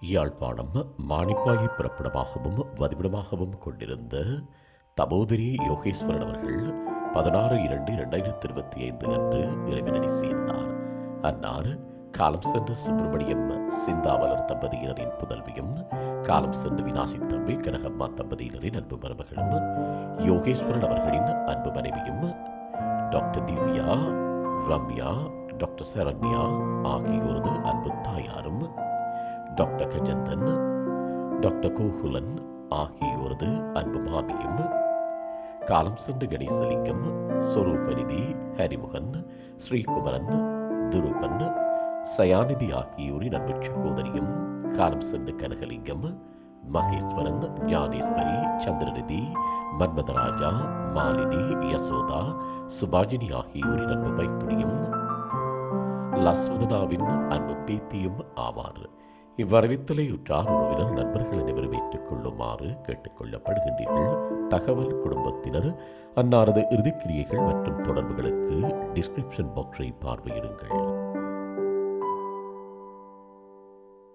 யாழ்ப்பாணம் மாணிப்பாயை பிறப்பிடமாகவும் வதிவிடமாகவும் கொண்டிருந்த தபோதரி யோகேஸ்வரன் அவர்கள் பதினாறு இரண்டு இரண்டாயிரத்தி இருபத்தி ஐந்து அன்று இறைவனடி சேர்ந்தார். அன்னார் காலம் சென்ற சுப்பிரமணியம் சிந்தாவலர் தம்பதியினரின் புதல்வியும் காலம் சென்ற வினாசி தம்பி கனகம்மா தம்பதியினரின் அன்பு மருமகளும் யோகேஸ்வரன் அவர்களின் அன்பு மனைவியும் டாக்டர் திவ்யா ரம்யா டாக்டர் சரண்யா ஆகியோரது அன்பு தாயாரும் டாக்டர் கஜந்தன் டாக்டர் கோகுலன் ஆகியோரது அன்பு மாமியும் காலம் சென்ற கணேசலிங்கம் சொரூபநிதி ஹரிமுகன் ஸ்ரீகுமரன் துருபன் சயாநிதி ஆகியோரின் அன்பு சகோதரியும் காலம் சென்ற கனகலிங்கம் மகேஸ்வரன் ஞானேஸ்வரி சந்திரநிதி மன்மதராஜா மாலினி யசோதா சுபாஜினி ஆகியோரின் அன்பு மைத்துனியும் லஸ்வதனாவின் அன்பு பேத்தியும் ஆவார். இவ்வரவித்தலை உற்றார் உறவினர் நண்பர்கள் அனைவரும் ஏற்றுக் கொள்ளுமாறு கேட்டுக்கொள்ளப்படுகின்றீர்கள் தகவல் குடும்பத்தினர் அன்னாரது இறுதிக்கிரியைகள் மற்றும் தொடர்புகளுக்கு டிஸ்கிரிப்ஷன் பாக்ஸை பார்வையிடுங்கள்.